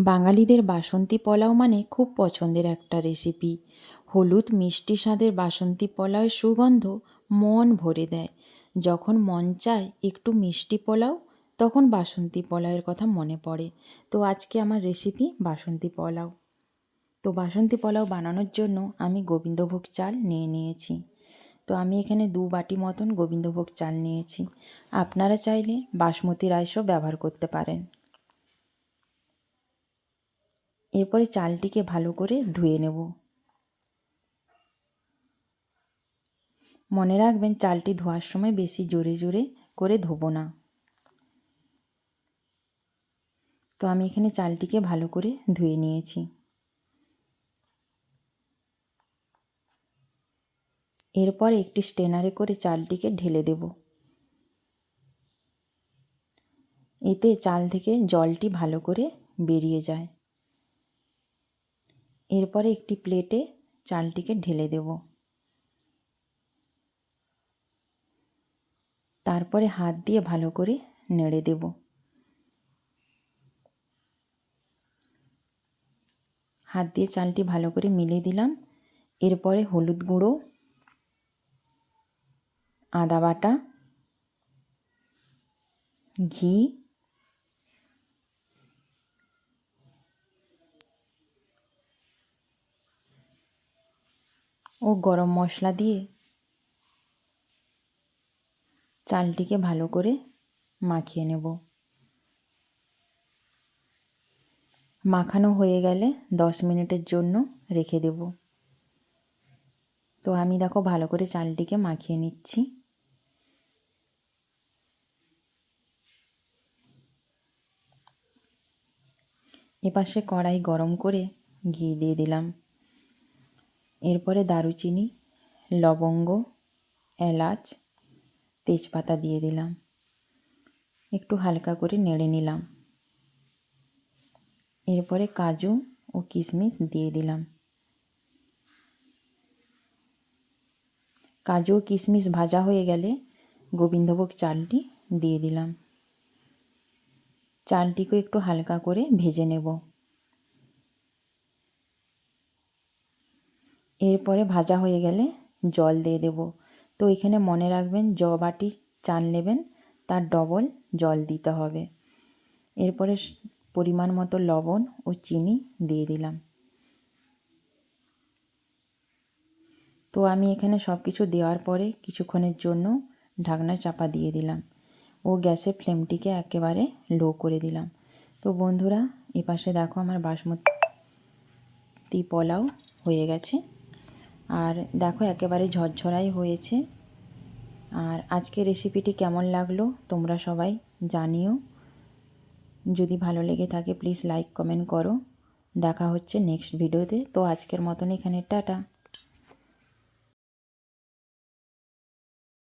বাঙালিদের বাসন্তী পোলাও মানে খুব পছন্দের একটা রেসিপি হলুদ মিষ্টি স্বাদের বাসন্তী পোলাওয়ের সুগন্ধ মন ভরে দেয়। যখন মন চায় একটু মিষ্টি পোলাও, তখন বাসন্তী পোলাওয়ের কথা মনে পড়ে। তো আজকে আমার রেসিপি বাসন্তী পোলাও। তো বাসন্তী পোলাও বানানোর জন্য আমি গোবিন্দভোগ চাল নিয়ে নিয়েছি। তো আমি এখানে দু বাটি মতন গোবিন্দভোগ চাল নিয়েছি। আপনারা চাইলে বাসমতি রাইসও ব্যবহার করতে পারেন। এরপরে চালটিকে ভালো করে ধুয়ে নেব। মনে রাখবেন, চালটি ধোয়ার সময় বেশি জোরে জোরে করে ধোবো না। তো আমি এখানে চালটিকে ভালো করে ধুয়ে নিয়েছি। এরপর একটি স্টেনারে করে চালটিকে ঢেলে দেব। এতে চাল থেকে জলটি ভালো করে বেরিয়ে যায়। এরপরে একটি প্লেটে চালটিকে ঢেলে দেব। তারপরে হাত দিয়ে ভালো করে নেড়ে দেব। হাত দিয়ে চালটি ভালো করে মিলিয়ে দিলাম। এরপরে হলুদ গুঁড়ো, আদা বাটা, ঘি ও গরম মশলা দিয়ে চালটিকে ভালো করে মাখিয়ে নেব। মাখানো হয়ে গেলে দশ মিনিটের জন্য রেখে দেব। তো আমি দেখো ভালো করে চালটিকে মাখিয়ে নিচ্ছি। এপাশে কড়াই গরম করে ঘি দিয়ে দিলাম। এরপরে দারুচিনি, লবঙ্গ, এলাচ, তেজপাতা দিয়ে দিলাম। একটু হালকা করে নেড়ে নিলাম। এরপরে কাজু ও কিশমিশ দিয়ে দিলাম। কাজু ও কিশমিশ ভাজা হয়ে গেলে গোবিন্দভোগ চালটি দিয়ে দিলাম। চালটিকে একটু হালকা করে ভেজে নেব। এরপরে ভাজা হয়ে গেলে জল দিয়ে দেব। তো এখানে মনে রাখবেন, জ বাটি চাল নেবেন, তার ডবল জল দিতে হবে। এরপরে পরিমাণ মতো লবণ ও চিনি দিয়ে দিলাম। তো আমি এখানে সব কিছু দেওয়ার পরে কিছুক্ষণের জন্য ঢাকনা চাপা দিয়ে দিলাম ও গ্যাসের ফ্লেমটিকে একেবারে লো করে দিলাম। তো বন্ধুরা, এপাশে দেখো আমার বাসমতি পোলাও হয়ে গেছে। আর দেখো একেবারে ঝরঝরাই হয়েছে। আর আজকে রেসিপিটি কেমন লাগল তোমরা সবাই জানিও। যদি ভালো লেগে থাকে প্লিজ লাইক কমেন্ট করো। দেখা হচ্ছে নেক্সট ভিডিওতে তো আজকের মতন এখানে, টাটা।